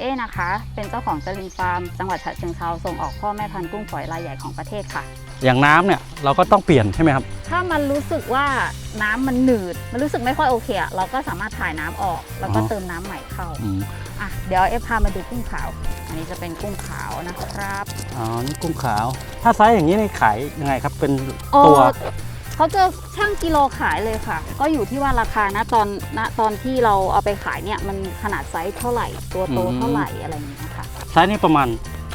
เอ้นะคะ เป็นเจ้าของจรินฟาร์มจังหวัดฉะเชิงเทราส่งออกพ่อแม่พันธุ์กุ้งฝอยรายใหญ่ของประเทศค่ะ อย่างน้ำเนี่ยเราก็ต้องเปลี่ยนใช่ไหมครับ ถ้ามันรู้สึกว่าน้ำมันหนืด มันรู้สึกไม่ค่อยโอเคอะเราก็สามารถถ่ายน้ำออก แล้วก็อ๋อ เติมน้ำใหม่เข้าอืมอะเดี๋ยวเอฟพามาดูกุ้งขาว อันนี้จะเป็นกุ้งขาวนะครับ อ๋อนี่กุ้งขาว ถ้าไซส์อย่างนี้นี่ขายยังไงครับเป็นตัว เอ่อ เขาจะช่างกิโลขายเลยค่ะ ก็อยู่ที่ว่าราคานะตอนณตอนที่เราเอาไปขายเนี่ยมันขนาดไซส์เท่าไหร่ ตัวโตเท่าไหร่อะไรอย่างเงี้ยค่ะไซส์นี่ประมาณ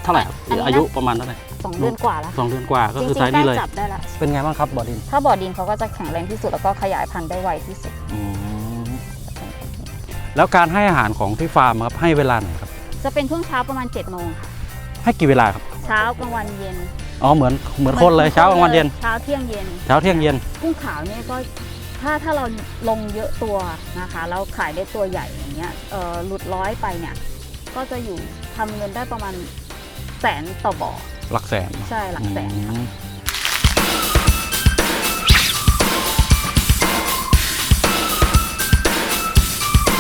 เท่าไหร่ครับอันนี้นะอายุประมาณเท่าไหร่สองเดือนกว่าแล้วสองเดือนกว่าก็จคือริไซงส์ๆใกล้นี้เลยจับได้ละเป็นไงบ้างครับบอดิน ถ้าบ่อดินเขาก็จะแข็งแรงที่สุดแล้วก็ขยายพันธุ์ได้ไวที่สุดอืมแล้วการให้อาหารของที่ฟาร์มครับให้เวลาไหนครับ จะเป็นช่วงเช้าประมาณ7จ็ดโมงค่ะให้กี่เวลาครับ เช้ากลางวันเย็น อ๋อเหมือนเหมือนคนเลยเช้ากลางวันเย็นเช้าเที่ยงเย็นเช้าเที่ยงเย็นกุ้งขาวเนี่ยก็ถ้าถ้าเราลงเยอะตัวนะคะแล้วขายได้ตัวใหญ่อย่างเงี้ยเอ่อหลุดร้อยไปเนี่ย ก็จะอยู่ทำเงินได้ประมาณแสนต่อบ่อหลักแสนใช่หลักแสนค่ะ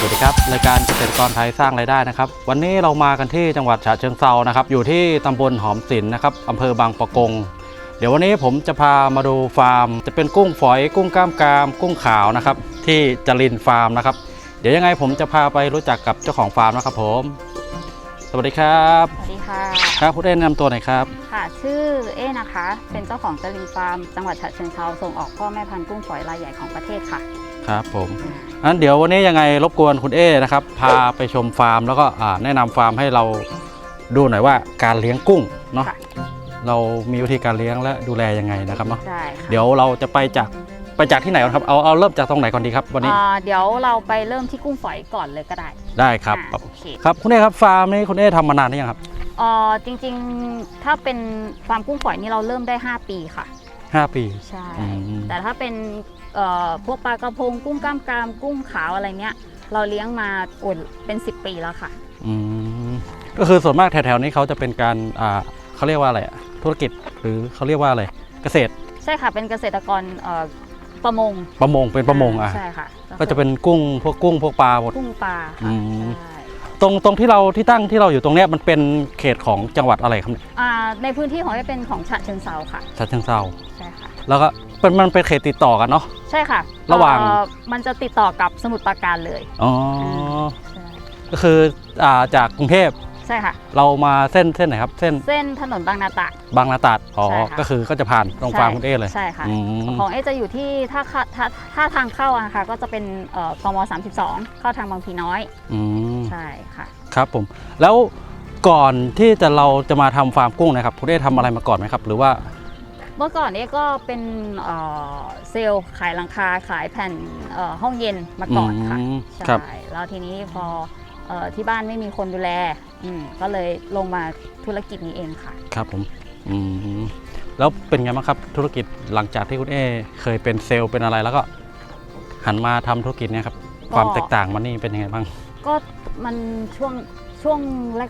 สวัสดีครับรายการเกษตรกรไทยสร้างรายได้นะครับ วันนี้เรามากันที่จังหวัดฉะเชิงเซานะครับ อยู่ที่ตำบลหอมสินนะครับอำเภอบางปะกง เดี๋ยววันนี้ผมจะพามาดูฟาร์ม จะเป็นกุ้งฝอย กุ้งกล้ามกราม กุ้งขาวนะครับ ที่จรินฟาร์มนะครับ เดี๋ยวยังไงผมจะพาไปรู้จักกับเจ้าของฟาร์มนะครับ ผม สวัสดีครับสวัสดีค่ะ ครับคุณเอ็นแนะนำตัวหน่อยครับ ค่ะ ชื่อเอ้นะคะ เป็นเจ้าของจรินฟาร์ม จังหวัดฉะเชิงเทราส่งออกพ่อแม่พันธุ์กุ้งฝอยรายใหญ่ของประเทศค่ะ ครับผมงั้นเดี๋ยววันนี้ยังไงรบกวนคุณเอนะครับ พาไปชมฟาร์ม แล้วก็อ่าแนะนำฟาร์มให้เราดูหน่อยว่าการเลี้ยงกุ้งเนาะค่ะเรามีวิธีการเลี้ยงและดูแลยังไงนะครับเนาะได้ค่ะเดี๋ยวเราจะไปจากไปจากที่ไหนก่อนครับเอาเอาเริ่มจากตรงไหนก่อนดีครับวันนี้อ่าเดี๋ยวเราไปเริ่มที่กุ้งฝอยก่อนเลยก็ได้ ได้ครับอ่าโอเคครับคุณเอครับฟาร์มนี้คุณเอทำมานานหรือยังครับเอ่อจริงๆถ้าเป็นฟาร์มกุ้งฝอยนี่เราเริ่มได้ 5 ปีค่ะห้าปีใช่อืมแต่ถ้าเป็นเอ่อ พวกปลากระพงกุ้งกล้ามกรามกุ้งขาวอะไรเนี้ย เราเลี้ยงมาโอนเป็น 10 ปีแล้วค่ะอืมก็คือส่วนมากแถวๆนี้เขาจะเป็นการอ่าเขาเรียกว่าอะไรอะธุรกิจหรือเขาเรียกว่าอะไรเกษตรใช่ค่ะเป็นเกษตรกรเอ่อประมงประมงเป็นประมงอะใช่ค่ะก็จะเป็นกุ้งพวกกุ้งพวกปลาหมดกุ้งปลาอืค่ะมใช่ตรงตรงที่เราที่ตั้งที่เราอยู่ตรงเนี้ยมันเป็นเขตของจังหวัดอะไรครับเนี่ยอ่าในพื้นที่ของจะเป็นของฉะเชิงเซาค่ะฉะเชิงเทราใช่ค่ะ แล้วก็เป็นมันเป็นเขตติดต่อกันเนาะ ใช่ค่ะระหว่าง เอ่อมันจะติดต่อกับสมุทรปราการเลยอ๋อใช่ก็คืออ่าจากกรุงเทพใช่ค่ะ เรามาเส้นเส้นไหนครับ เส้นเส้นถนนบางนาตราด บางนาตราดอ๋อใช่ค่ะ ก็คือก็จะผ่านตรงฟาร์มคุณเอเลยใช่ค่ะ อืมของเอะจะอยู่ที่ถ้าเข้าถ้าถ้าทางเข้าอะนะคะก็จะเป็นเอ่อกม32 เข้าทางบางพลีน้อย อืมใช่ค่ะ ครับผม แล้วก่อนที่จะเราจะมาทำฟาร์มกุ้งนะครับคุณเอทำอะไรมาก่อนไหมครับ หรือว่า เมื่อก่อนเอะก็เป็นเอ่อเซลล์ขายหลังคาขายแผ่นเอ่อห้องเย็นมาก่อนค่ะอืมใช่ครับแล้วทีนี้พอเอ่อที่บ้านไม่มีคนดูแลอืมก็เลยลงมาธุรกิจนี้เองค่ะ ครับผมอืมแล้วเป็นไงบ้างครับธุรกิจหลังจากที่คุณเอเคยเป็นเซลล์เป็นอะไรแล้วก็ หันมาทำธุรกิจเนี่ยครับก็ความแตกต่างมันนี่เป็นยังไงบ้าง ก็มันช่วงช่วง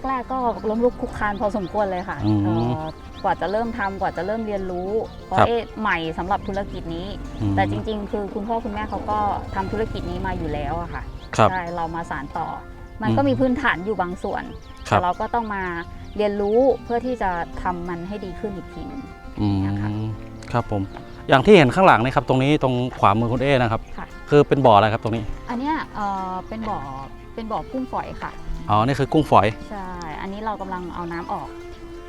แรก ๆ ก็ล้มลุกคลุกคลานพอสมควรเลยค่ะอืมเอ่อ กว่าจะเริ่มทำกว่าจะเริ่มเรียนรู้ เพราะครับเอ๊ะใหม่สำหรับธุรกิจนี้อืมแต่จริง ๆ คือคุณพ่อคุณแม่เขาก็ทำธุรกิจนี้มาอยู่แล้วอะค่ะครับใช่เรามาสานต่อ มันอืมก็มีพื้นฐานอยู่บางส่วนครับแต่เราก็ต้องมาเรียนรู้เพื่อที่จะทำมันให้ดีขึ้นอีกทีหนึงอืมนะคะครับผมอย่างที่เห็นข้างหลังนี่ครับตรงนี้ตรงขวามือคุณเอนะครับค่ะคือเป็นบ่ออะไรครับตรงนี้ อันเนี้ยเอ่อเป็นบ่อเป็นบ่อกุ้งฝอยค่ะอ๋อนี่คือกุ้งฝอยใช่อันนี้เรากำลังเอาน้ำออก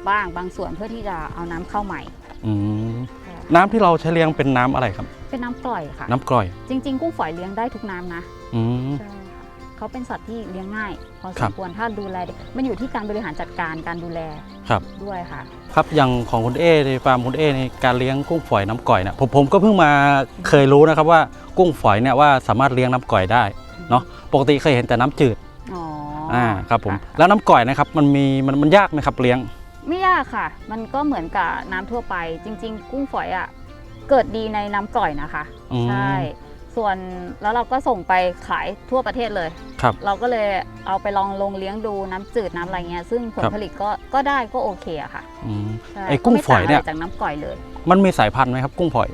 บ้างบางส่วนเพื่อที่จะเอาน้ำเข้าใหม่ อืมใช่น้ำที่เราใช้เลี้ยงเป็นน้ำอะไรครับ เป็นน้ำกร่อยค่ะ น้ำกร่อย จริง ๆ กุ้งฝอยเลี้ยงได้ทุกน้ำนะอืม ใช่ค่ะเขาเป็นสัตว์ที่เลี้ยงง่าย พอสครัมบ ควรถ้าดูแลดีมันอยู่ที่การบริหารจัดการการดูแลครับ ด้วยค่ะ ครับอย่างของคุณเอในฟาร์มคุณเอในการเลี้ยงกุ้งฝอยน้ำก่อยเนี่ยผมผมก็เพิ่งมาเคยรู้นะครับว่ากุ้งฝอยเนี่ยว่าสามารถเลี้ยงน้ำก่อยได้เนาะปกติเคยเห็นแต่น้ำจืดอ๋ออ่าครับผมะแล้วน้ำก่อยนะครับมันมีมันมันยากไหมครับเลี้ยง ไม่ยากค่ะ มันก็เหมือนกับน้ำทั่วไป จริง ๆ กุ้งฝอยอะเกิดดีในน้ำกร่อยนะคะ อืม ใช่ ส่วนแล้วเราก็ส่งไปขายทั่วประเทศเลย ครับ เราก็เลยเอาไปลองลงเลี้ยงดูน้ำจืดน้ำอะไรเงี้ย ซึ่งผลครับ ผลิตก็ก็ได้ก็โอเคอะค่ะอืม ใช่ไอ้กุ้งฝอยเนี่ยก็ไม่ต่างอะไรจากน้ำก่อยเลย มันมีสายพันธุ์ไหมครับ กุ้งฝอย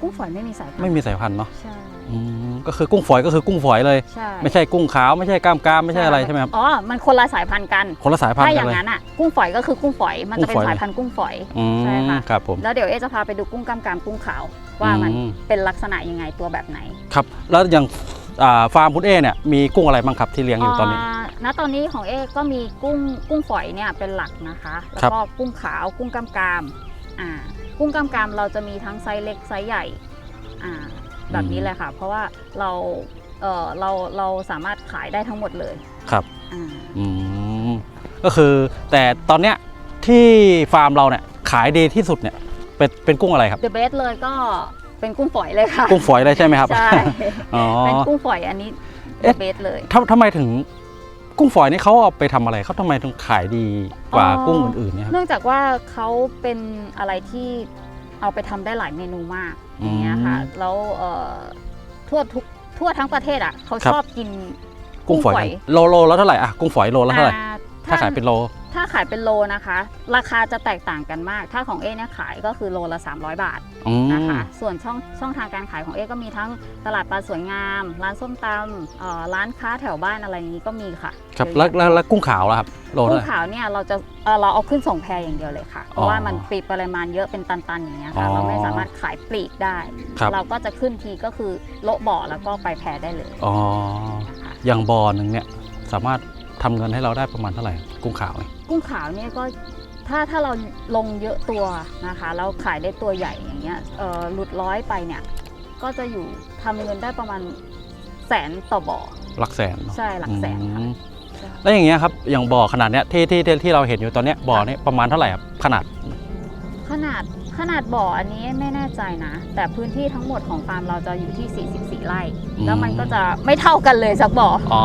กุ้งฝอยไม่มีสายพันธุ์ไม่มีสายพันธุ์เนาะ ใช่ อืมก็คือกุ้งฝอยก็คือกุ้งฝอยเลย ใช่ไม่ใช่กุ้งขาวไม่ใช่กล้ามกรามไม่ใช่อะไรใช่ไหมครับอ๋อ มันคนละสายพันธุ์กัน คนละสายพันถ้าธุ์อกัย่านงเลย นั้นอะ กุ้งฝอยก็คือกุ้งฝอย มันจะเป็นกุ้งฝอย สายพันธุ์กุ้งฝอย อืใช่มค่ะ ครับผม แล้วเดี๋ยวเอะจะพาไปดูกุ้งกล้ามกรามกุ้งขาว ว่ามันอืม เป็นลักษณะยังไงตัวแบบไหนครับ แล้วอย่างอ่าฟาร์มคุณเอเนี่ยมีกุ้งอะไรบ้างครับที่เลี้ยงอยู่ตอนนี้าณตอนนี้ของเอ๊ก็มีกุ้งกุ้งฝอยเนี่ยเป็นหลักนะคะ แล้วครับก็กุ้งขาวกุ้งกล้ามกรามอ่ากุ้งกล้ามกรามเราจะมีทั้งไซส์เล็กไซส์ใหญ่อ่า แบบนี้เลยค่ะ เพราะว่าเราเออเราเราสามารถขายได้ทั้งหมดเลยครับอ่าอืมก็คือแต่ตอนเนี้ยที่ฟาร์มเราเนี่ยขายดีที่สุดเนี่ยเป็นเป็นกุ้งอะไรครับ เดอะเบสเลยก็เป็นกุ้งฝอยเลยค่ะกุ้งฝอยเลยใช่ไหมครับ ใช่ อ๋อ เป็นกุ้งฝอยอันนี้เดเอ๊ะ อะเบสเลย ทำทำไมถึงกุ้งฝอยนี่เขาเอาไปทำอะไรเขาทำไมถึงขายดีกว่าอ๋อ กุ้งอื่นๆเนี่ยครับ เนื่องจากว่าเขาเป็นอะไรที่เอาไปทำได้หลายเมนูมาก อย่างเงี้ยค่ะอืมแล้วเอ่อทั่วทุกทั่วทั้งประเทศอะเขาครับชอบกินกุ้งฝอยกันโลโลแล้วเท่าไหร่อะกุ้งฝอยโลแล้วเท่าไหร่ อ่ถ้าขายเป็นโล ถ้าขายเป็นโลนะคะ ราคาจะแตกต่างกันมาก ถ้าของเอ๊เนี่ยขายก็คือโลละ 300 บาทอืมนะคะ ส่วนช่องช่องทางการขายของเอ๊ก็มีทั้งตลาดปลาสวยงาม ร้านส้มตำเอ่อร้านค้าแถวบ้านอะไรอย่างนี้ก็มีค่ะ ครับเยอะแล้วแยะแล้วแล้วกุ้งขาวล่ะครับโลกุ้เท่างไหร่ขาวเนี่ยเราจะเอ่อเราเอาขึ้นส่งแพอย่างเดียวเลยค่ะ เพอ๋ราะอว่ามันปริปริมาณเยอะเป็นตันๆอย่างเงี้ยค่ะอ๋อเราไม่สามารถขายปลีกได้ครับเราก็จะขึ้นทีก็คือโละบ่อแล้วก็ไปแพได้เลยอ๋อนะคะอย่างบอหนึ่งเนี่ยสามารถ ทำเงินให้เราได้ประมาณเท่าไหร่กุ้งขาวเนี่ยกุ้งขาวเนี่ยก็ถ้าถ้าเราลงเยอะตัวนะคะแล้วขายได้ตัวใหญ่อย่างเงี้ยเอ่อหลุดร้อยไปเนี่ยก็จะอยู่ทำเงินได้ประมาณแสนต่อบ่อหลักแสนเนอะใช่หลักแสนค่ะ อืมแล้วอย่างเงี้ยครับอย่างบ่อขนาดเนี้ยที่ที่ที่ที่เราเห็นอยู่ตอนเนี้ยบ่อเนี้ยประมาณเท่าไหร่ครับขนาดขนาด ขนาดบ่ออันนี้ไม่แน่ใจนะ แต่พื้นที่ทั้งหมดของฟาร์มเราจะอยู่ที่ 44 ไร่ อืม แล้วมันก็จะไม่เท่ากันเลยสักบ่อออ๋อ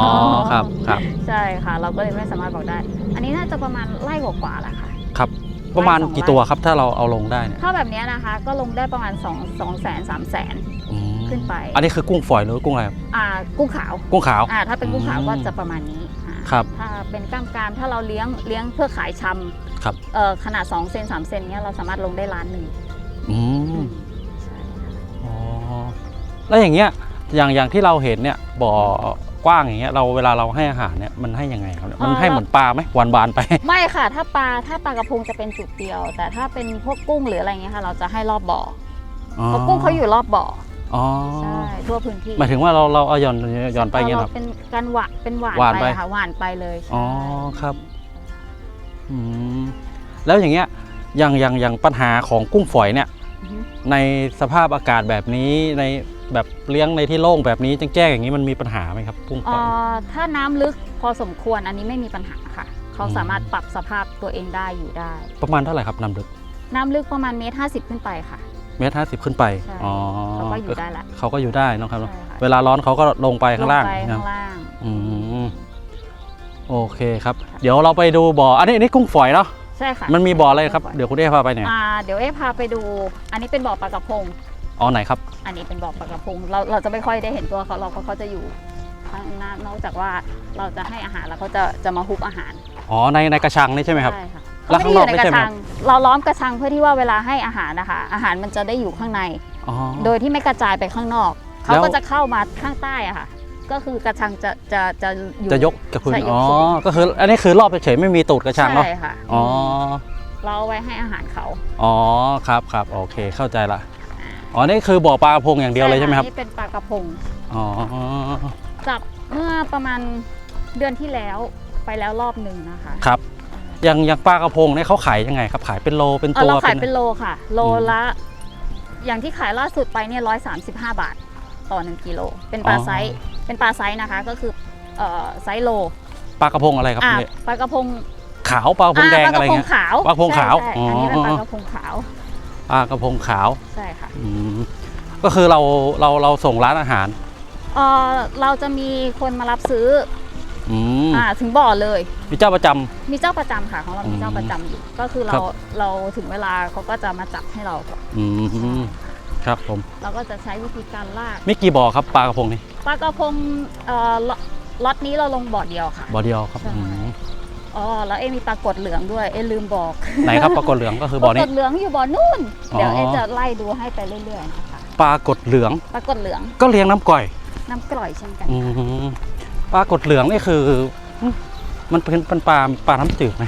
ครับครับใช่ค่ะ เราก็เลยไม่สามารถบอกได้ อันนี้น่าจะประมาณไร่กว่าๆแหละค่ะ ครับ ประมาณไร่สองกี่ไร่ตัวครับถ้าเราเอาลงได้เนี่ยถ้าแบบเนี้ยนะคะก็ลงได้ประมาณ2 2แสน3แสนอืมขึ้นไป อันนี้คือกุ้งฝอยหรือกุ้งอะไรครับอ่า กุ้งขาว กุ้งขาว อ่า ถ้าเป็นกุ้งขาวอืมก็จะประมาณนี้อ่าครับ ถ้าเป็นกล้ามกรามถ้าเราเลี้ยงเลี้ยงเพื่อขายชครับำเอ่อ ขนาด2เซน3เซนเนี้ยเราสามารถลงได้ล้านหนึ่งอืมใช่อ๋อ แล้วอย่างเงี้ย อย่างอย่างที่เราเห็นเนี่ยบ่อ กว้างอย่างเงี้ยเราเวลาเราให้อาหารเนี่ยมันให้ยังไงครับเนี่ยมันให้เหมือนปลาไหมหวานบานๆไป ไม่ค่ะ ถ้าปลาถ้าปลากระพงจะเป็นจุดเดียว แต่ถ้าเป็นพวกกุ้งหรืออะไรเงี้ยค่ะ เราจะให้รอบบ่ออเพราะกุ้งเขาอยู่รอบบ่ออ๋อใช่ทั่วพื้นที่หมายถึงว่าเราเราเอาหย่อนหย่อนไปอย่างเงี้ยเหรอเราเป็นการหวานเป็นหวานหวานไปไปค่ะหวานไปเลยใช่อ๋อครับอืมแล้วอย่างเงี้ยอย่างอย่างอย่างปัญหาของกุ้งฝอยเนี่ยอือฮึในสภาพอากาศแบบนี้ใน แบบเลี้ยงในที่โล่งแบบนี้แจ้งๆอย่างนี้มันมีปัญหาไหมครับกุ้งฝเอ่อยอถ้าน้ำลึกพอสมควรอันนี้ไม่มีปัญหาค่ะ เขาอืมสามารถปรับสภาพตัวเองได้อยู่ได้ ประมาณเท่าไหร่ครับน้ำลึก น้ำลึกประมาณเมตรห้าสิบขึ้นไปค่ะเมตรห้าสิบขึ้นไปใช่อ๋อเขาก็อยู่ได้ละเขาก็อยู่ได้เนอะครับใช่ค่ะเวลาร้อนเขาก็ลงไปข้างล่างลไปนะข้างล่างอืมโอเคครับ เดี๋ยวเราไปดูบ่อ อันนี้อันนี้กุ้งฝอยเนาะใช่ค่ะมันมีบ่ออะไรครับ เดี๋ยวคุณเอ๊พาไปเนี่ยอ่าเดี๋ยวเอ๊พาไปดู อันนี้เป็นบ่อปลากระพง อ๋อไหนครับ อันนี้เป็นบ่อปลากระพงเราเราจะไม่ค่อยได้เห็นตัวเขาเราเพราะเขาจะอยู่ข้างหน้านอกจากว่าเราจะให้อาหารแล้วเขาจะจะมาฮุบอาหารอ๋อในในกระชังนี่ใช่ไหมครับ ใช่ค่ะแล้วเขาไม่ได้อยู่ในข้างนอกไม่กใช่ระไหมชัง เราล้อมกระชังเพื่อที่ว่าเวลาให้อาหารนะคะ อาหารมันจะได้อยู่ข้างในอ๋อโดยที่ไม่กระจายไปข้างนอก เขาแล้วก็จะเข้ามาข้างใต้อะค่ะ ก็คือกระชังจะจะจะอยู่จะยกกระพื้นใช่ยกอ๋อสูงก็คืออันนี้คือรอบเฉยๆไม่มีตูดกระชังเนาะ ใช่ค่ะ อ๋อ เราเอาไว้ให้อาหารเขา อ๋อ ครับครับโอเค เข้าใจละ อ๋อ นี่คือบ่อปลากระพงอย่างเดียวเลยใช่ไหมครับ นี่เป็นปลากระพง อ๋อ จับเมื่อประมาณเดือนที่แล้วไปแล้วรอบหนึ่งนะคะครับ อย่างอย่างปลากระพงเนี่ยเขาขายยังไงครับ ขายเป็นโล เป็นเอ่อตัวเราขายเป็นเป็นโลค่ะ โลอืมละ อย่างที่ขายล่าสุดไปเนี่ยร้อยสามสิบห้าบาท ต่อหนึ่งกิโล เป็นปลาไซส์ เป็นปลาไซส์นะคะ ก็คือเอ่อไซส์โล ปลากระพงอะไรครับอ่าเนี่ยปลากระพงขาว ปลากระพงแดงปลาอะกไรระพงเงี้ย ขาวปลากระพงขาวใช่อ๋อใช่อันนี้เป็นปลากระพงขาว ปลากระพงขาวใช่ค่ะอืมก็คือเราเราเราส่งร้านอาหารเอ่อเราจะมีคนมารับซื้ออืมอ่าถึงบ่อเลย มีเจ้าประจำ มีเจ้าประจำค่ะของเรามีเจ้าประจำอยู่ ก็คือครัเราบเราถึงเวลาเขาก็จะมาจับให้เรา อืมครับผมเราก็จะใช้วิธีการลากมีกี่บ่อครับปลากระพงนี่ปลากระพงเอ่อล็อล็อตนี้เราลงบ่อเดียวค่ะ บ่อเดียวครับใช่ อืม อ๋อแล้วเอมีปลากดเหลืองด้วยเอลืมบอกไหนครับปลากระเหลืองก็คือปบ่อลากนี้ดเหลืองอยู่บ่อนู่นอ๋อเดี๋ยวเอจะไล่ดูให้ไปเรื่อยๆนะคะปลากดเหลืองปลากดเหลืองก็เลี้ยงน้ำก่อยน้ำกร่อยเช่นกัน อืมปลากดเหลืองนี่คืออืมมันเป็นเป็นปลาปลาน้ำจืดไหม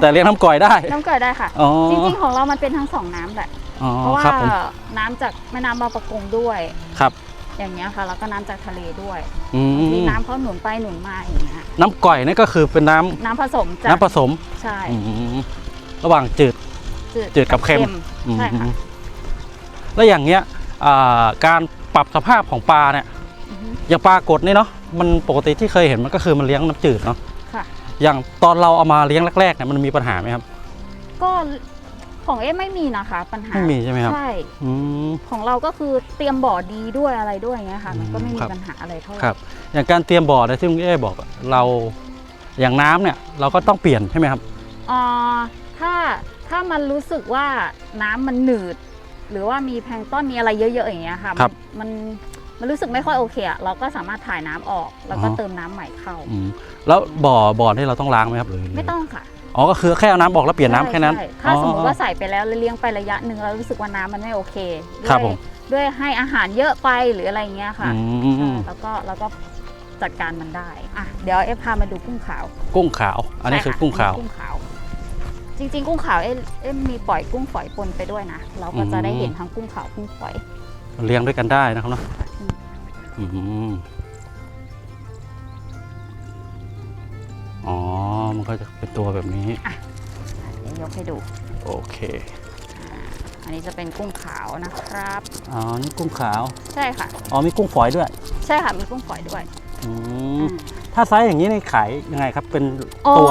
แต่เลี้ยงน้ำก่อยได้ น้ำกร่อยได้ค่ะ อ๋อจริงๆของเรามันเป็นทั้งสองน้ำแหละ อ๋อเพราะว่าครับผมน้ำจากแม่น้ำบางประกงด้วย ครับ อย่างเงี้ยค่ะ แล้วก็น้ำจากทะเลด้วยอืมมีน้ำเขาหนุนไปหนุนมาอย่างเงี้ยน้ำก่อยนี่ก็คือเป็นน้ำน้ำผสมจากน้ำผสมใช่อืมระหว่างจืด จืดกับเค็มอืมใช่ค่ะแล้วอย่างเงี้ยอ่าการปรับสภาพของปลาเนี่ย อือฮึ อย่างปลากดนี่เนาะมันปกติที่เคยเห็นมันก็คือมันเลี้ยงน้ำจืดเนาะค่ะ อย่างตอนเราเอามาเลี้ยงแรกๆเนี่ยมันมีปัญหาไหมครับ ก็ ของเอ๊ะไม่มีนะคะ ปัญหาไม่มีใช่ไหมครับ ใช่ อืม ของเราก็คือเตรียมบ่อดีด้วยอะไรด้วยอย่างเงี้ยค่ะ มันก็ไม่มีครับ ปัญหาอะไรเท่าไหร่ครับ อย่างการเตรียมบ่อเนี่ยที่ลุงเอ้บอกอะเราอย่างน้ำเนี่ยเราก็ต้องเปลี่ยนใช่ไหมครับ อ่าถ้าถ้ามันรู้สึกว่าน้ำมันหนืด หรือว่ามีแพลงก์ต้นมีอะไรเยอะ ๆ อย่างเงี้ยค่ะครับมันมันรู้สึกไม่ค่อยโอเคอะเราก็สามารถถ่ายน้ำออก แล้วก็อ๋อ เติมน้ำใหม่เข้า อืมแล้วบ่อบ่อที่เราต้องล้างไหมครับหรือไม่ต้องค่ะ อ๋อก็คือแค่เอาน้ำออกแล้วเปลี่ยนน้ำแค่นั้น ใช่ถ้าสมมอ๋ติอว่าใส่ไปแล้วแล้วเลี้ยงไประยะหนึ่งแล้วรู้สึกว่าน้ำมันไม่โอเคด้วยครับผม ด้วยให้อาหารเยอะไปหรืออะไรเงี้ยค่ะอืใช่มแล้วก็แล้วก็จัดการมันได้อะเดี๋ยวเอฟพามาดูกุ้งขาวกุ้งขาว อันนี้คือใช่ะกุ้งขาวอันนี้กุ้งขาว จริง ๆ กุ้งขาวเอ๊ะเอ๊ะมีปล่อยกุ้งฝอยปนไปด้วยนะเราก็จะได้เห็นทั้งกุ้งขาวกุ้งฝอย เลี้ยงด้วยกันได้นะครับเนาะอืม อืมอ๋อ มันก็จะเป็นตัวแบบนี้ เดี๋ยวยกให้ดู โอเค อันนี้จะเป็นกุ้งขาวนะครับ อ๋อ นี่กุ้งขาว ใช่ค่ะ อ๋อ มีกุ้งฝอยด้วย ใช่ค่ะ มีกุ้งฝอยด้วยอืมอืมถ้าไซส์อย่างนี้นี่ขายยังไงครับ เป็นเอ่อตัว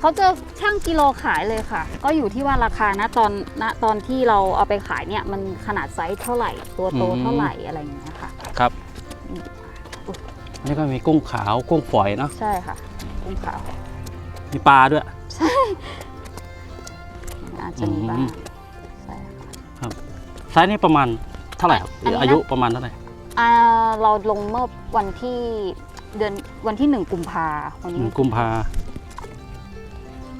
เขาจะช่างกิโลขายเลยค่ะ ก็อยู่ที่ว่าราคานะตอนณตอนที่เราเอาไปขายเนี่ย มันขนาดไซส์เท่าไหร่ ตัวโตอืมเท่าไหร่อะไรอย่างเงี้ยค่ะ ครับอืมอันนี้ก็มีกุ้งขาวกุ้งฝอยเนาะ ใช่ค่ะ กุ้งขาวมีปลาด้วยอาจจะมีบ้างอืม ใช่ค่ะไซส์นี่ประมาณเท่าไหร่ครับหรืออันนี้นะอายุประมาณเท่าไหร่ อ่าเราลงเมื่อวันที่เดือนวันที่หนึ่งกุมภาวันหนี้นึ่งกุมภา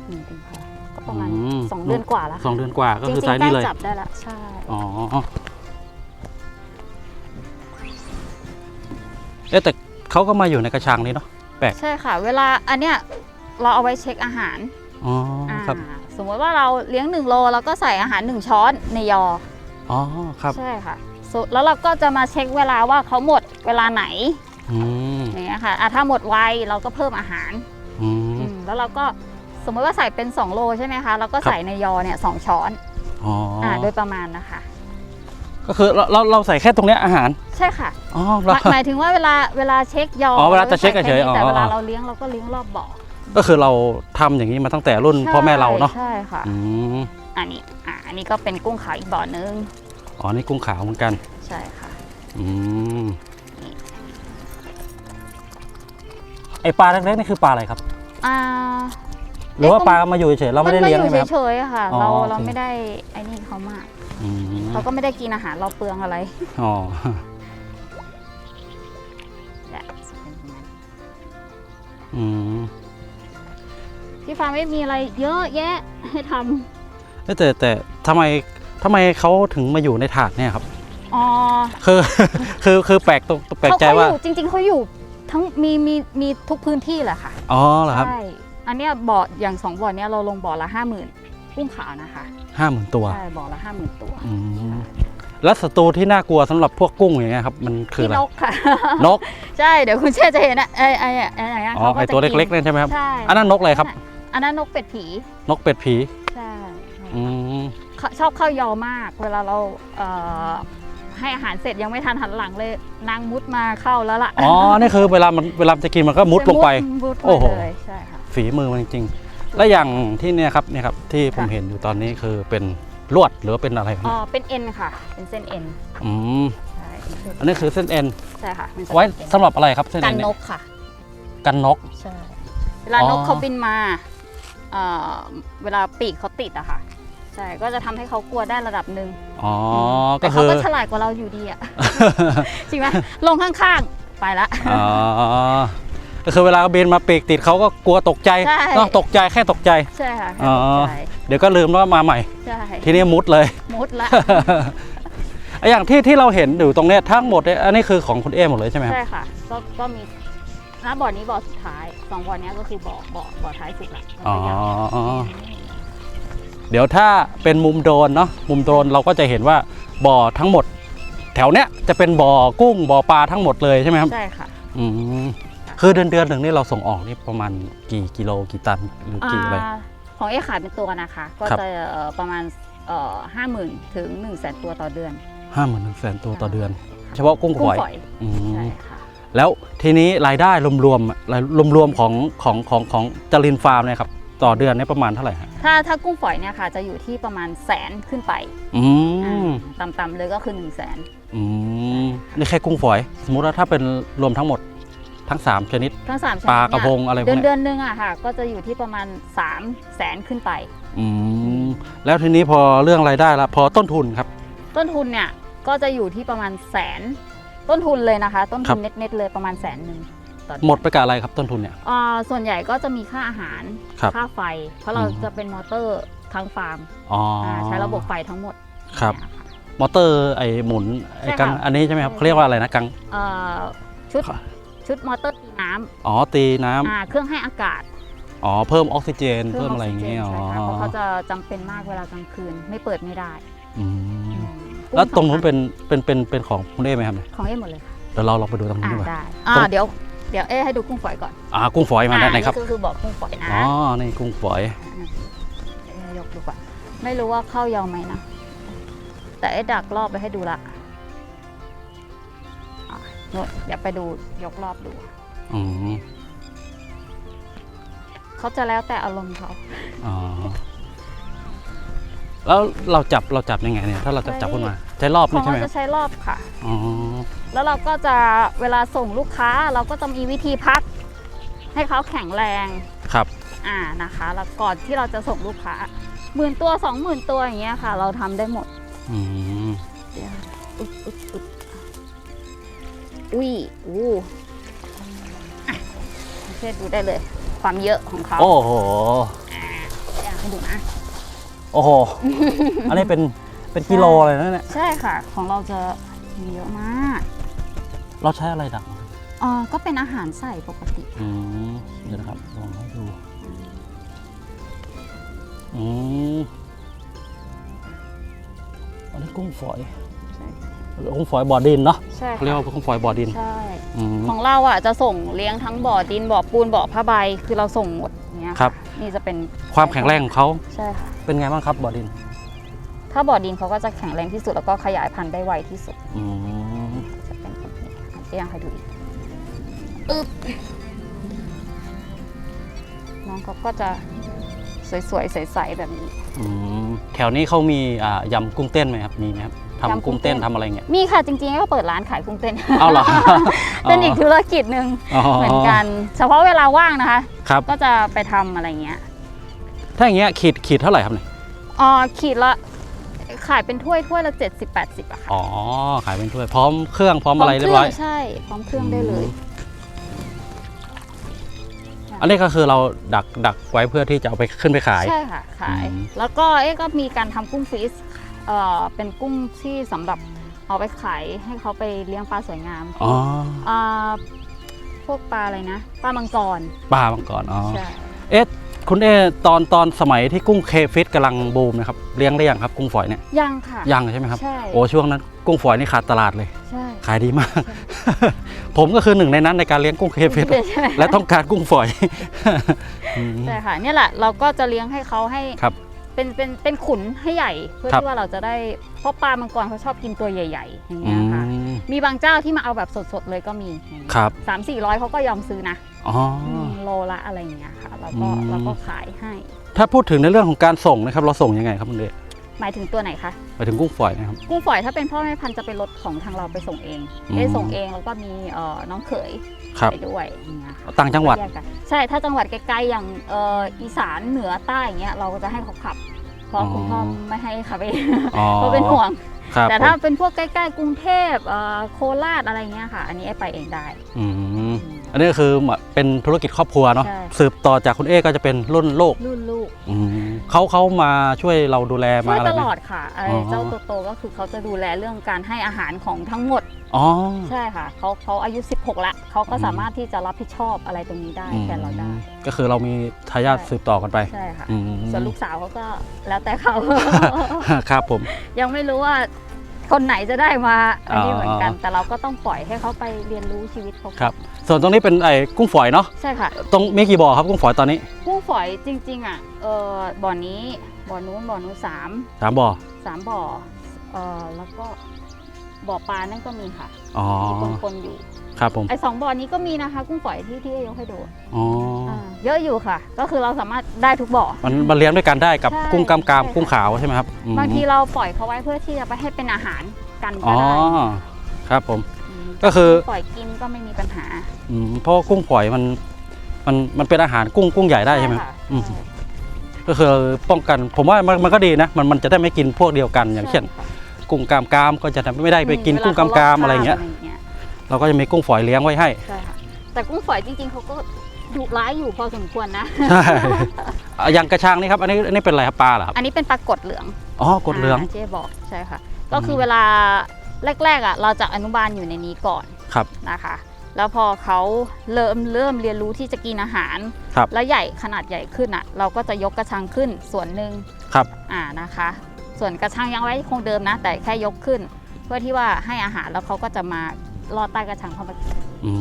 หนึ่งกุมภาก็ประมาณอืม สองเดือนกว่าแล้วสองเดือนกว่าก็จคือริไซงส์ๆได้นี้เลยจับได้ละใช่ อ๋อ เอ๊ะแต่เขาก็มาอยู่ในกระชังนี้เนาะ ใช่ค่ะ เวลาอันเนี้ยเราเอาไว้เช็คอาหารอ๋ออ่าครับสมมติว่าเราเลี้ยง1โลเราก็ใส่อาหาร 1 ช้อนในยออ๋อครับใช่ค่ะสุแล้วเราก็จะมาเช็คเวลาว่าเขาหมดเวลาไหนอืมอย่างเงี้ยค่ะอะถ้าหมดไวเราก็เพิ่มอาหารอืม อืมแล้วเราก็สมมติว่าใส่เป็น 2 โลใช่ไหมคะเราก็ครับ ใส่ในยอเนี่ยสองช้อนอ๋อออ่าโดยประมาณนะคะ ก็คือเราเราเราใส่แค่ตรงเนี้ยอาหารใช่ค่ะอ๋อหเรา มายหมายถึงว่าเวลาเวลาเช็คยออ๋อเวลาจะรเช็คใส่เฉยๆแค่นี้แต่อ๋อ เวลาเราเลี้ยงเราก็เลี้ยงรอบบ่อก็คือเราทำอย่างนี้มาตั้งแต่รุ่นพ่อแม่เราเนาะใช่ค่ะ อืมอันนี้อะอันนี้ก็เป็นกุ้งขาวอีกบ่อนึงอ๋อนี่กุ้งขาวเหมือนกันใช่ค่ะ อืมไอปลาเล็กๆนี่คือปลาอะไรครับ อ่า หรือว่าเอ๊ะ ปลามาอยู่เฉยๆเราไม่ได้เลี้ยงนใช่ไหมอครับ เฉยๆอะค่ะ อ๋อเราโอเค เราไม่ได้ไอ้นี่เขามากอืม เขาก็ไม่ได้กินอาหารเราเปลืองอะไร อ๋อเนี่ยเป็นอย่างนั้นอืมพี่ฟ้าไม่มีอะไรเยอะแยะให้ทเอ้ยแต่แต่ทำไมทำไมเขาถึงมาอยู่ในถาดเนี่ยครับำอ๋อคือคือคือแปลกตรงแปลกเขาใจเขาอว่ายู่จริง ๆเขาอยู่ทั้งมีมีมีทุกพื้นที่แหละค่ะ อ๋อเหรอครับ ใช่ อันเนี้ยบ่ออย่างสองบ่อเนี้ยเราลงบ่อละห้าหมื่น กุ้งขาวนะคะห้าหมื่นตัวใช่บ่อละห้าหมื่นตัวอืมแล้วศัตรูที่น่ากลัวสำหรับพวกกุ้งอย่างเงี้ยครับมันคือพี่อะไรนกค่ะนกใช่เดี๋ยวคุณเชื่อจะเห็นอะไอ้ไอ้ไอ้ไอ้อ๋อเขาไอจะตัวเล็กๆนั่นใช่ไหมครับใช่อันนั้นนกอะไรครับ อันนั้นนกเป็ดผีนกเป็ดผีใช่อืมเขาชอบเข้ายอมาก เวลาเราเอ่อให้อาหารเสร็จยังไม่ทันหันหลังเลยนางมุดมาเข้าแล้วล่ะอ๋อนี่คือเวลามันเวลามันจะกินมันก็มุดลงไปมุดโอ้โหเลยใช่ค่ะฝีมือมันจริงๆ และอย่างที่เนี่ยครับเนี่ยครับที่ผมค่ะเห็นอยู่ตอนนี้คือเป็นลวดหรือว่าเป็นอะไรครับอ๋อเป็นเอ็นค่ะ เป็นเส้นเอ็นอืมใช่อันนี้คือเส้นเอ็นใช่ค่ะเป็นเส้นไว้เอ็นสำหรับอะไรครับเส้นกัเอ็นนนเนี่ยกค่ะ กันนกใช่เวลานกอ๋อเขาบินมาเอ่อเวลาปีกเขาติดอะค่ะใช่ก็จะทำให้เขากลัวได้ระดับหนึ่งอ๋อแต่ก็เขาคือก็ฉลาดกว่าเราอยู่ดีอะจริงไหมลงข้างๆไปละอ๋อ ก็คือเวลาบินมาปีกติดเขาก็กลัวตกใจใช่ต้องตกใจแค่ตกใจ ใช่ค่ะแค่อ๋อตกใจเดี๋ยวก็ลืมว่ามาใหม่ ใช่ทีนี้มุดเลย มุดละ ไอ้อย่างที่ที่เราเห็นอยู่ตรงเนี้ยทั้งหมดเนี่ยอันนี้คือของคุณเอหมดเลยใช่ไหมครับ ใช่ค่ะ ก็ก็มีณบ่อนี้บ่อสุดท้ายสองบ่อเนี้ยก็คือบ่อบ่อบ่อท้ายสุดละอ๋อแล้วก็ยังเดี๋ยวถ้าเป็นมุมโดรนเนาะมุมโดรนเราก็จะเห็นว่าบ่อทั้งหมด แถวเนี้ยจะเป็นบ่อกุ้งบ่อปลาทั้งหมดเลยใช่ไหมครับ ใช่ค่ะ อืม คือเดือนเดือนหนึ่งนี่เราส่งออกนี่ประมาณกี่กิโลกี่ตันหรือกี่อะไรอ่าของเอขายเป็นตัวนะคะ ก็ครับ จะเอ่อประมาณห้าหมื่นถึงหนึ่งแสนตัวต่อเดือนห้าหมื่นหนึ่งแสนตัวต่อเดือน เฉพาะกุ้งกุ้ฝงอยฝอยอืมใช่ค่ะแล้วทีนี้รายได้รวมๆรายรวมๆของของของของจรินฟาร์มเนี่ยครับต่อเดือนเนี่ยประมาณเท่าไหร่ฮะถ้าถ้ากุ้งฝอยเนี่ยค่ะ จะอยู่ที่ประมาณแสนขึ้นไปอืมอ่าต่ำๆเลยก็คือ1นึ่งแสนอืมนี่แค่กุ้งฝอย สมมุติว่าถ้าเป็นรวมทั้งหมด ทั้ง 3 ชนิด ทั้งสามชนิดปลากระพงอะไรพวกเดือนเนี้ยเดือนหนึงอะค่ะ ก็จะอยู่ที่ประมาณ3ามแสนขึ้นไป อืมแล้วทีนี้พอเรื่องรายได้ละพอต้นทุนครับ ต้นทุนเนี่ยก็จะอยู่ที่ประมาณแสน ต้นทุนเลยนะคะ ต้นครัทุบนเน็ตๆเลยประมาณแสนหนึ่งต่อเอน หมดไปกับอะไรครับต้นทุนเนี่ย อ่าส่วนใหญ่ก็จะมีค่าอาหาร ครับค่าไฟ เพราะเราอืม จะเป็นมอเตอร์ทั้งฟาร์มอ๋ออาใช้ระบบไฟทั้งหมดครับ เนี่ยค่ะ มอเตอร์ไอ้หมุนไอ้ใช่กังค่ะ อันนี้ใช่ไหมครับเขาเรียกว่าอะไรนะกัง เอ่อชุดค่ะ ชุดมอเตอร์ตีน้ำอ๋อตีน้ำอ่าเครื่องให้อากาศอ๋อเพิ่มออกซิเจน เพิ่มอะไรอย่างเงี้ยคอ๋รื่อใช่ค่ะเพราะเขาจะจำเป็นมากเวลากลางคืนไม่เปิดไม่ได้อืมอืมแล้วตรงนู้นกุ้เป็นเป็นเป็นเป็นของคุณเอ้ไหมครับเนี่ยของเอ๊หมดเลยค่ะเดี๋ยวเราลองไปดูตรงนู้นอ่าดีกว่า ได้อ่าตรง เดี๋ยวเดี๋ยวเอ๊ให้ดูกุ้งฝอยก่อนอ่ากุ้งฝอยมาได้ไหนครับอ่าก็คือบอกกุ้งฝอยนะอ๋อนี่กุ้งฝอยเอ๊ยกดูก่อนไม่รู้ว่าเข้ายาวไหมนะแต่เอ๊ดักรอบไปให้ดูละอะ นู่นเดี๋ยวไปดูยกรอบดูอืมเขาจะแล้วแต่อารมณ์เขาอ๋อแล้วเราจับเราจับยังไงเนี่ย ถ้าเราจะจับขึ้นมา ใช้รอบขอนี่งใช่ไหมเราครัจะบใช้รอบค่ะ อ๋อแล้วเราก็จะเวลาส่งลูกค้าเราก็จะมีวิธีพัก ให้เขาแข็งแรง ครับ อ่านะคะ แล้วก่อนที่เราจะส่งลูกค้าหมื่นตัวสองหมื่นตัวอย่างเงี้ยค่ะ เราทำได้หมดอืม เดี๋ยวอุ๊บอุ๊บอุ๊บ อุ้ยอู้อะเช่ดูได้เลย ความเยอะของเขาโอ้โหอยากให้ดูนะ โอ้โห อันนี้เป็นเป็นกิโลเลยนะเนี่ย ใช่ค่ะ ของเราจะมีเยอะมาก เราใช้อะไรดักอ่าก็เป็นอาหารใส่ปกติ อืมเดี๋ยวนะครับลองให้ดู อืมอันนี้กุ้งฝอย ใช่ กุ้งฝอยบ่อดินเนาะใช่เขาเรียกค่ะว่ากุ้งฝอยบ่อดินใช่ อืม ของเราอะจะส่งเลี้ยงทั้งบ่อดินบ่อปูนบ่อผ้าใบคือเราส่งหมดเนี้ยะครับ นี่จะเป็นความแข็งแรงของเขาใช่ค่ะเป็นไงบ้างครับบ่อดินถ้าบ่อดินเขาก็จะแข็งแรงที่สุดแล้วก็ขยายพันธุ์ได้ไวที่สุดอืมจะเป็นแบบนี้ค่ะเอียงให้ดูอีกอึ๊บน้องเขาก็จะ สวยๆใสๆแบบนี้ อืมแถวนี้เขามีอ่ายำกุ้งเต้นไหมครับมีไหมครับยำทำกุ้กุ้งงเต้เต้นนทำอะไรเงี้ย มีค่ะจริงๆก็เปิดร้านขายกุ้งเต้นเอาเหรอ เป็นอีกธุรกิจหนึ่งเหมือนกัน เฉพาะเวลาว่างนะคะ ครับ ก็จะไปทำอะไรเงี้ยถ้าอย่างเงี้ยขีดขีดเท่าไหร่ครับเนี่ยอ๋อขีดละขายเป็นถ้วยถ้วยละ70 80อะค่ะอ๋อขายเป็นถ้วยพร้อมเครื่องพร้อมอะไรพเรียคบร้อยใช่พร้อมเครื่องได้เลย อันนี้ก็คือเราดักดักไว้เพื่อที่จะเอาไปขึ้นไปขาย ใช่ค่ะขาย อืม แล้วก็เอ๊ะก็มีการทำกุ้งฟรีสเอ่อเป็นกุ้งที่สำหรับเอาไปขายให้เขาไปเลี้ยงปลาสวยงามอ๋ออ่าพวกปลาอะไรนะปลามังกรปลามังกรอ๋อใช่เอ๊ะคุณเอตอนตอนสมัยที่กุ้งเคฟิตกำลังบูมนะครับเลี้ยงได้ยังครับกุ้งฝอยเนี่ยยังค่ะยังใช่ไหมครับ ใช่โอ้ช่วงนั้นกุ้งฝอยนี่ขาดตลาดเลย ใช่ ขายดีมาก ผมก็คือหนึ่งในนั้นในการเลี้ยงกุ้งเคฟิตใช่ไหม และต้องการกุ้งฝอยอืม ใช่ค่ะเนี่ยแหละเราก็จะเลี้ยงให้เขาให้ครับเป็นเป็นเป็นขุนให้ใหญ่ เพื่อครับ ที่ว่าเราจะได้เพราะปลามังกรเขาชอบกินตัวใหญ่ ๆ อย่างอืเงี้ยค่ะ มมีบางเจ้าที่มาเอาแบบสดๆเลยก็มีอย่างเงี้ยครับสามสี่ร้อยเขาก็ยอมซื้อนะอ๋ออ มโลละอะไรอย่างเงี้ยค่ะ แล้วก็อืมแล้วก็ขายให้ ถ้าพูดถึงในเรื่องของการส่งนะครับ เราส่งยังไงครับคุณเดช หมายถึงตัวไหนคะไปถึงกุ้งฝอยนะครับ กุ้งฝอยถ้าเป็นพ่อแม่พันธุ์จะเป็นรถของทางเราไปส่งเองอืม ได้ส่งเองแล้วก็มีเอ่อน้องเขยครับไปด้วยอย่างเงี้ยค่ะต่างจังหวัด แยกกันใช่ถ้าจังหวัดไกลๆอย่างเอ่ออีสานเหนือใต้อย่างเงี้ยเราก็จะให้เขาขับ เพราะคุณพ่อไม่ให้ขับเองอ๋อเพราะเป็นห่วง ครับแต่ถ้าผมเป็นพวกใกล้ๆกรุงเทพเอ่อโคราชอะไรเงี้ยค่ะ อันนี้ไอ้ไปเองได้อืมอั นนี้ก็คือเป็นเป็นธุรกิจครอบครัวเนาะใช่ สืบต่อจากคุณเอก็จะเป็นรุ่นลูกรุ่นลูกอืมเขาเขามาช่วยเราดูแลช่มาวยอะไรตไหม ลอดค่ะไอ้อ๋อ เจ้าตัวโตก็คือเขาจะดูแลเรื่องการให้อาหารของทั้งหมด อ๋อ ใช่ค่ะเขาเขาอายุ 16 ละเขาก็อืม สามารถที่จะรับผิดชอบอะไรตรงนี้ได้อืมแทนเราได้ ก็คือเรามีทายาทใช่สืบต่อกันไปใช่ค่ะ อืมส่วนลูกสาวเขาก็แล้วแต่เขา ครับผม ยังไม่รู้ว่า คนไหนจะได้มาอันนี้อ๋อเหมือนกัน แต่เราก็ต้องปล่อยให้เขาไปเรียนรู้ชีวิตเขาก่อนครับ ส่วนตรงนี้เป็นไอ้กุ้งฝอยเนาะใช่ค่ะตรงมีกี่บ่อครับกุ้งฝอยตอนนี้ กุ้งฝอยจริง ๆ อะเออบ่อนี้บ่อนู้นบ่อนู้นสามสามบ่อสามบ่อเออแล้วก็บ่อปลานั่นก็มีค่ะอ๋อมีคนๆอยู่ ครับผมไอ้สองบ่อนี้ก็มีนะคะกุ้งฝอยที่ที่ยกให้ดูอ๋ออ่าเยอะอยู่ค่ะ ก็คือเราสามารถได้ทุกบ่อ มันมันเลี้ยงด้วยกันได้กับใช่กุ้งกามกามใช่ค่ะกุ้งขาวใช่ไหมครับอืมบางทีเราปล่อยเขาไว้เพื่อที่จะไปให้เป็นอาหารกันอ๋ก็อได้ครับผมมก็คือปล่อยกินก็ไม่มีปัญหาอืมเพราะว่ากุ้งฝอยมันมันมันเป็นอาหารกุ้งกุ้งใหญ่ได้ใช่ไหม ค่ะอืม ใช่ก็คือป้องกันผมว่ามันมันก็ดีนะมันมันจะได้ไม่กินพวกเดียวกันอย่างเช่นใค่ะกุ้งกามกามก็จะไม่ได้ไปกินอืกุ้งกามกามอะไรอย่างเงี้ย วลข เราก็จะมีกุ้งฝอยเลี้ยงไว้ให้ ใช่ค่ะ แต่กุ้งฝอยจริงๆเขาก็ดุร้ายอยู่พอสมควรนะ ใช่อะอย่างกระชังนี่ครับ อันนี้อันนี้เป็นอะไรครับปลาเหรอครับ อันนี้เป็นปลากดเหลืองอ๋อกดเหลืองาเจ๊บอกใช่ค่ะ ก็คือเวลาแรกๆอะเราจะอนุบาลอยู่ในนี้ก่อนครับนะคะ แล้วพอเขาเริ่มเริ่มเรียนรู้ที่จะกินอาหาร ครับแล้วใหญ่ขนาดใหญ่ขึ้นอะ เราก็จะยกกระชังขึ้นส่วนหนึ่งครับ อ่านะคะ ส่วนกระชังยังไว้คงเดิมนะ แต่แค่ยกขึ้น เพื่อที่ว่าให้อาหารแล้วเขาก็จะมา ลอดใต้กระชังเข้ามากินอื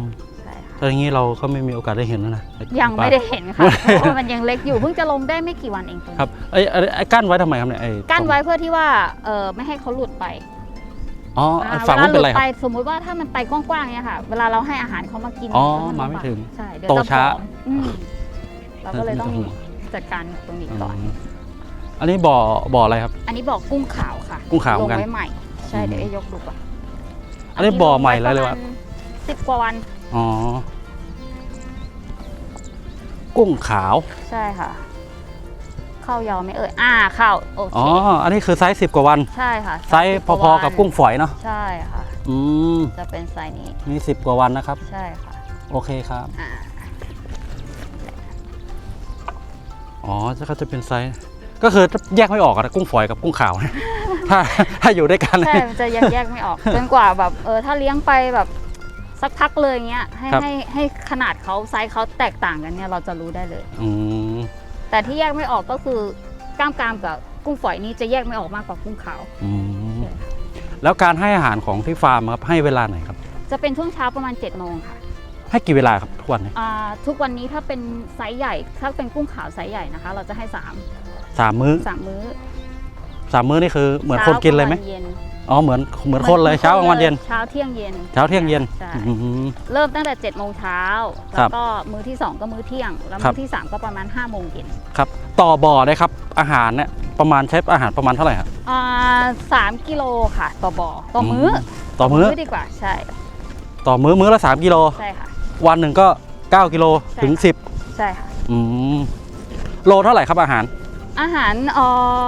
มใช่ค่ะถ้าอย่างนี้เราก็ไม่มีโอกาสได้เห็นแล้วนะอ้ยังปลาไม่ได้เห็นค่ะเพราะว่ามันยังเล็กอยู่เพิ่งจะลงได้ไม่กี่วันเองตัวนี้ครับไอ้ไอ้ไอ้กั้นไว้ทำไมครับเนี่ยไอ้กั้นไว้เพื่อที่ว่าเออไม่ให้เขาหลุดไปอ๋ออ่าฝั่งเวนู้ลานหเป็ลุนไรดคไปรับ สมมุติว่าถ้ามันไปกว้างๆเนี่ยค่ะ เวลาเราให้อาหารเขามากินอ๋อแล้วนมาไม่ลำบกถึงใช่เดี๋ยวโตจะช้า ผอมอืมเราก็เลยต้องจัดการตรงนี้ก่อนอืมอันนี้บ่อบ่ออะไรครับ อันนี้บอกกุ้งขาวค่ะกุ้งขาวเหลมือนกันงไว้ใหม่ ใช่อืมเดี๋ยวเอ้ยกดูก่อน อันนี้บ่อใหม่แล้วเลยวะสิบกว่าวัน อ๋อ กุ้งขาว ใช่ค่ะ เข้ายาวไหมเอ่ย อ่าเข้าโอเค อ๋อ อันนี้คือไซส์สิบกว่าวัน ใช่ค่ะไซส์พอๆกับกุ้งฝอยเนาะ ใช่ค่ะ อืม จะเป็นไซส์นี้มีสิบกว่าวันนะครับ ใช่ค่ะ โอเคครับ อ่า อ๋อจะก็จะเป็นไซส์ ก็คือแยกไม่ออกอะกุ้งฝอยกับกุ้งขาว ถ้าถ้าอยู่ด้วยกันใช่มันจะแยกแยกไม่ออกจนกว่าแบบเออถ้าเลี้ยงไปแบบสักพักเลยเงี้ยให้ครับให้ให้ขนาดเขาไซส์เขาแตกต่างกันเนี่ยเราจะรู้ได้เลยอืมแต่ที่แยกไม่ออกก็คือกล้ามกรามกับกุ้งฝอยนี่จะแยกไม่ออกมากกว่ากุ้งขาวอืมแล้วการให้อาหารของที่ฟาร์มครับให้เวลาไหนครับ จะเป็นช่วงเช้าประมาณ7จ็ดโมงค่ะ ให้กี่เวลาครับทุกวันเนี่ยอ่าทุกวันนี้ถ้าเป็นไซส์ใหญ่ถ้าเป็นกุ้งขาวไซส์ใหญ่นะคะ เราจะให้3ามสามมื้อสามมื้อ สามมื้อนี่คือเหมือนคนกินเลยไหมช้ากางวัเย็นอ๋อเหมือนเหมือนคนเลยเช้ากลางวันเย็น เช้าเที่ยงเย็น เช้าเที่ยงเย็นใช่ อืมเริ่มตั้งแต่7จ็ดโมงเช้าคแล้รัวบก็มื้อที่ 2 ก็มื้อเที่ยง แล้วครัมื้บอที่ 3 ก็ประมาณ5้าโมงเย็นครับต่อบ่อได้ครับอาหารเนี่ยประมาณใช้อาหารประมาณเท่าไหร่ครับอ่าสามกิโลค่ะต่อบ่อต่อมื้อต่อมื้อดีกว่าใช่ต่อมื้อมื้อละ 3 กิโล ใช่ค่ะ วันหนึ่งก็ 9 กิโลใช่ ถึงค่ะใช่ค่ะ10อืมโลเท่าไหร่ครับอาหารอาหารเอ่อ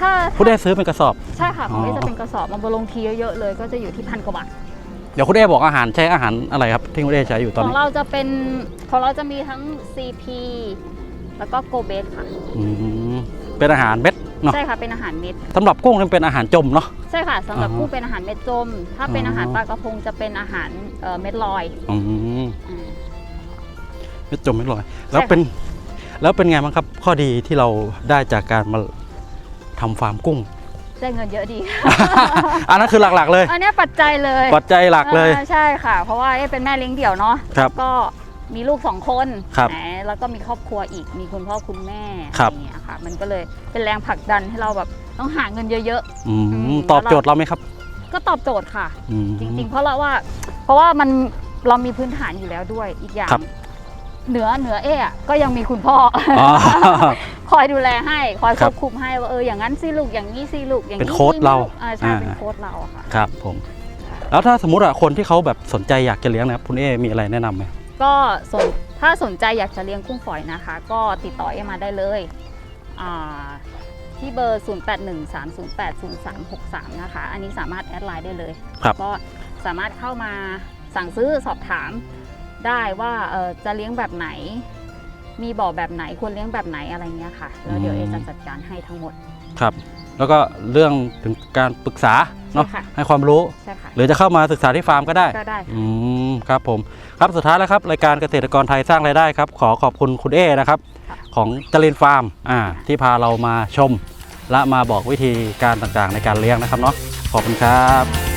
ถ้าผู้ได้ซื้อเป็นกระสอบ ใช่ค่ะของอ๋อนี่จะเป็นกระสอบมาลงทีเยอะๆเลยก็จะอยู่ที่พันกว่าบาทเดี๋ยวคุณเอบอกอาหารใช้อาหารอะไรครับที่คุณเอใช้อยู่ตอนของนี้เราจะเป็นของเราจะมีทั้ง CP แล้วก็โกเบสค่ะ อืมเป็นอาหารเม็ดเนาะใช่ค่ะเป็นอาหารเม็ด สำหรับกุ้งนี่เป็นอาหารจมเนาะ ใช่ค่ะสำหรับอ่าฮะกุ้งเป็นอาหารเม็ดจม ถ้าเป็นอ๋ออ อาหารปลากระพงจะเป็นอาหารเอ่อเม็ดลอยอืมอ่าเม็ดจมเม็ดลอย แล้วใช่ค่ะ เป็นแล้วเป็นไงบ้างครับข้อดีที่เราได้จากการมา ทำฟาร์มกุ้ง ได้เงินเยอะดี อันนั้นคือหลักๆเลย อันเนี้ยปัจจัยเลยปัจจัยหลักเลยอ่าใช่ค่ะ เพราะว่าเอ๊ะเป็นแม่เลี้ยงเดี่ยวเนาะครับก็มีลูกสองคนครับแหมแล้วก็มีครอบครัวอีก มีคุณพ่อคุณแม่ครัอะบไรอย่างเงี้ยค่ะ มันก็เลยเป็นแรงผลักดันให้เราแบบต้องหาเงินเยอะอืมอืมตอบโจทย์เราไหมครับๆก็ตอบโจทย์ค่ะอืมจริง ๆ เพราะเราว่า เพราะว่ามันเรามีพื้นฐานอยู่แล้วด้วยอีกอย่างครับ เหนือเหนือเอ๊ะก็ยังมีคุณพ่ออ๋อคอยดูแลให้คอยคครับวบคุมให้ว่าเอออย่างนั้นสิลูกอย่างนี้สิลูกอย่างเป็นนี้โค้ชสิเราลูกอ่าใช่อ่า เป็นโค้ชเราอะค่ะ ครับผม แล้วถ้าสมมติอะคนที่เขาแบบสนใจอยากจะเลี้ยงนะครับคุณเอมีอะไรแนะนำไหม ก็สนถ้าสนใจอยากจะเลี้ยงกุ้งฝอยนะคะ ก็ติดต่อเอมาได้เลยอ่าที่เบอร์ 0813080363 นะคะ อันนี้สามารถแอดไลน์ได้เลยครับ ก็สามารถเข้ามาสั่งซื้อสอบถาม ได้ว่าเออจะเลี้ยงแบบไหน มีบ่อแบบไหนควรเลี้ยงแบบไหนอะไรเงี้ยค่ะแล้วเดี๋ยวอืเอมจะจัดการให้ทั้งหมดครับ แล้วก็เรื่องถึงการปรึกษาเนาะใช่ค่ะให้ความรู้ใช่ค่ะหรือจะเข้ามาศึกษาที่ฟาร์มก็ได้ก็ได้ค่ะอืมครับผมครับสุดท้ายแล้วครับรายการเกษตรกรไทยสร้างรายได้ครับ ขอขอบคุณคุณเอนะครับของจรินฟาร์มอ่าที่พาเรามาชม และมาบอกวิธีการต่างๆในการเลี้ยงนะครับเนาะขอบคุณครับ